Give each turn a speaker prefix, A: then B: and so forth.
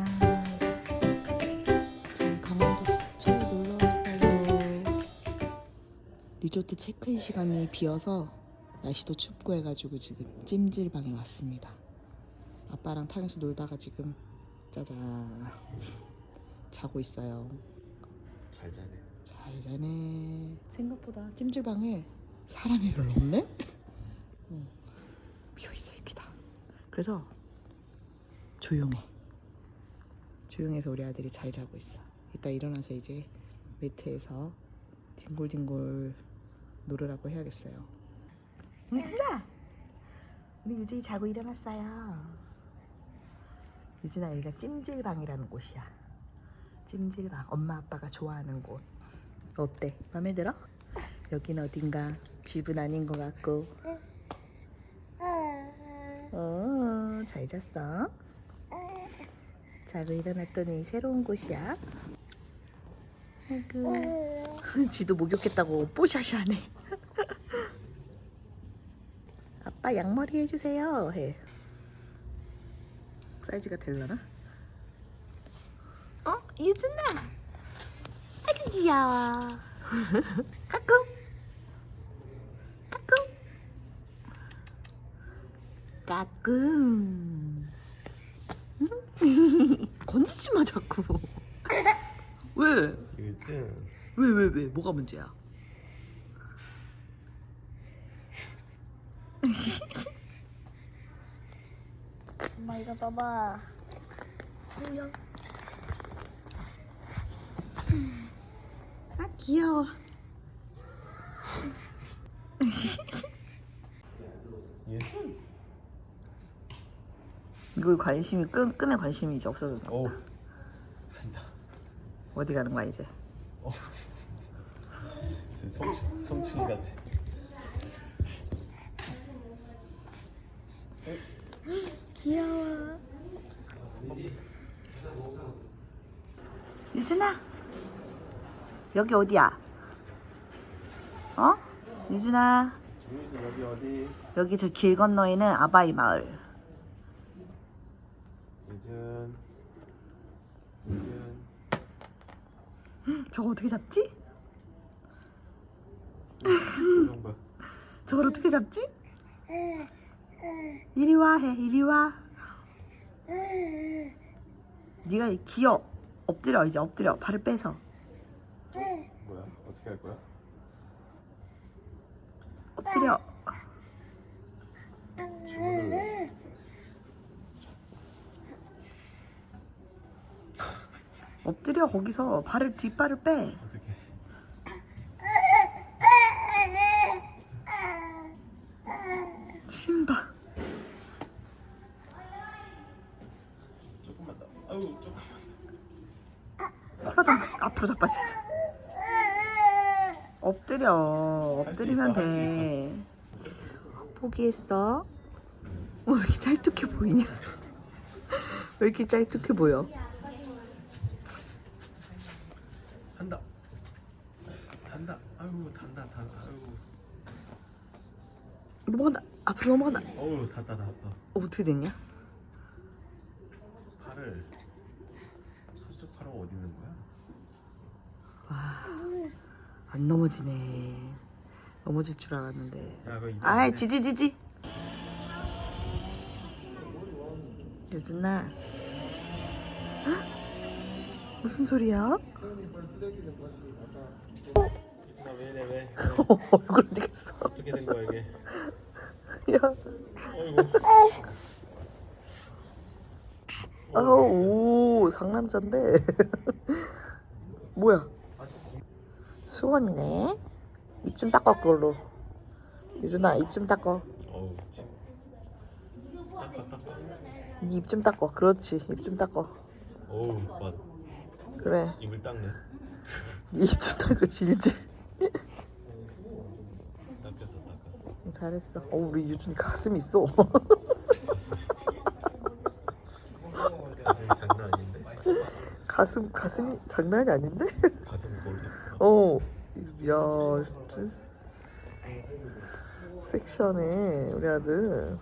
A: 짜잔. 저희 강원도 속초에 놀러 왔어요. 리조트 체크인 시간이 비어서 날씨도 춥고 해가지고 지금 찜질방에 왔습니다. 아빠랑 탕에서 놀다가 지금 짜잔 자고 있어요.
B: 잘 자네.
A: 잘 자네. 생각보다 찜질방에 사람이 별로 없네. 어, 비어 있어 여기다. 그래서 조용해. 조용해서 우리 아들이 잘 자고 있어. 이따 일어나서 이제 매트에서 뒹굴뒹굴 놀으라고 해야겠어요. 유진아, 우리 유진이 자고 일어났어요. 유진아 여기가 찜질방이라는 곳이야. 찜질방 엄마 아빠가 좋아하는 곳 어때? 마음에 들어? 여긴 어딘가 집은 아닌 것 같고 어 잘 잤어? 자고 일어났더니 새로운 곳이야. 아이고. 지도 목욕했다고 뽀샤샤하네. 아빠 양머리 해주세요. 해. 사이즈가 될라나?
C: 어? 유준아. 아이고 귀여워. 까꿍. 까꿍.
A: 까꿍. 건드지 마 자꾸. 왜?
B: 유진.
A: 왜왜 왜? 뭐가 문제야?
C: 엄마 이거 봐봐 아 귀여워
B: 유진.
A: 이거 관심이 끈 끈에 관심이 이제 없어졌나?
B: 오. 간다.
A: 어디 가는 거야 이제?
B: 어. 무슨 성 성춘 같아.
C: 귀여워
A: 유준아 여기 어디야? 어? 유준아
B: 여기 어디?
A: 여기 저 길 건너에는 아바이 마을.
B: 유진. 유진.
A: 저거 어떻게 잡지?
B: 표정 봐.
A: 저걸 어떻게 잡지? 이리 와 해. 이리 와. 네가 기어 엎드려 이제 엎드려 발을 빼서
B: 뭐야? 어떻게 할 거야?
A: 엎드려.
B: 주문을.
A: 엎드려 거기서 발을 뒷발을 빼.
B: 어떻게?
A: 신바.
B: 조금만 더. 아유 조금만.
A: 코라도 앞으로 자빠져. 엎드려. 엎드리면
B: 있어,
A: 돼. 포기했어? 어, 왜 이렇게 짤뚝해 보이냐? 왜 이렇게 짤뚝해 보여?
B: 한다. 단다. 아유 단다 단다. 아유.
A: 넘어간다. 앞으로 넘어간다.
B: 어우 닿다 닿았어.
A: 어, 어떻게 됐냐?
B: 팔을 저쪽 팔은 어디 있는 거야?
A: 안 넘어지네. 넘어질 줄 알았는데.
B: 야,
A: 아이 지지지지. 유준아. 헉? 무슨 소리야?
B: 유진아 왜 이래 왜?
A: 얼굴 어디 갔어?
B: 어떻게 된 거야 이게?
A: 야,
B: 어이구.
A: 아우 오, 상남자인데. 뭐야? 수원이네. 입 좀 닦아 그걸로. 유준아 입 좀 닦아.
B: 어우 참. 닦아 닦아.
A: 네입좀 닦아. 그렇지. 입 좀 닦아.
B: 어우 맛.
A: 그래.
B: 입을 닦네.
A: 네입좀 닦아 질질.
B: 닦았어 닦았어.
A: 잘했어. 어 우리 유준이 가슴 있어.
B: 가슴이 장난 아닌데?
A: 가슴 가슴이 장난이 아닌데?
B: 가슴.
A: 어. 야, 섹시하네 우리 아들.